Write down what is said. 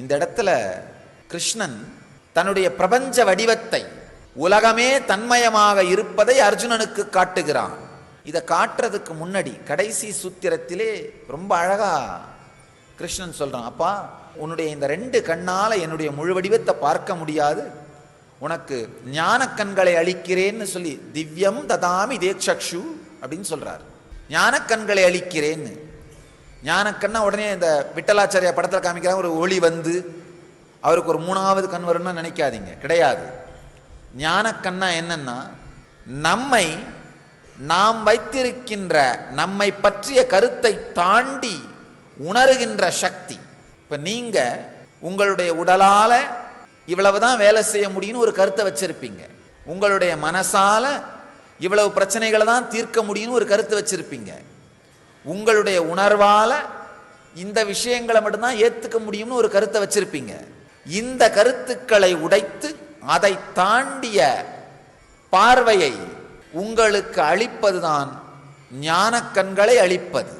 இந்த இடத்துல கிருஷ்ணன் தன்னுடைய பிரபஞ்ச வடிவத்தை உலகமே தன்மயமாக இருப்பதை அர்ஜுனனுக்கு காட்டுகிறான். இதை காட்டுறதுக்கு முன்னாடி கடைசி சூத்திரத்திலே ரொம்ப அழகா கிருஷ்ணன் சொல்றான் அப்பா உன்னுடைய இந்த ரெண்டு கண்ணால என்னுடைய முழு வடிவத்தை பார்க்க முடியாது. உனக்கு ஞான கண்களை அளிக்கிறேன்னு சொல்லி திவ்யம் ததாமி தேக்ஷக்ஷு அப்படின்னு சொல்றார். ஞான கண்களை அளிக்கிறேன்னு ஞானக்கண்ணா உடனே இந்த விட்டலாச்சாரியா படத்தில் காமிக்கிறாங்க ஒரு ஒளி வந்து அவருக்கு ஒரு மூணாவது கண் வரும்னு நினைக்காதீங்க கிடையாது. ஞானக்கண்ணா என்னன்னா நம்மை நாம் வைத்திருக்கின்ற நம்மை பற்றிய கருத்தை தாண்டி உணர்கின்ற சக்தி. இப்போ நீங்கள் உங்களுடைய உடலால் இவ்வளவு தான் வேலை செய்ய முடியும்னு ஒரு கருத்தை வச்சிருப்பீங்க. உங்களுடைய மனசால் இவ்வளவு பிரச்சனைகளை தான் தீர்க்க முடியும்னு ஒரு கருத்தை வச்சிருப்பீங்க. உங்களுடைய உணர்வால இந்த விஷயங்களை மட்டும்தான் ஏத்துக்க முடியும்னு ஒரு கருத்தை வச்சிருப்பீங்க. இந்த கருத்துக்களை உடைத்து அதை தாண்டிய பார்வையை உங்களுக்கு அளிப்பதுதான் ஞான கண்களை அளிப்பது.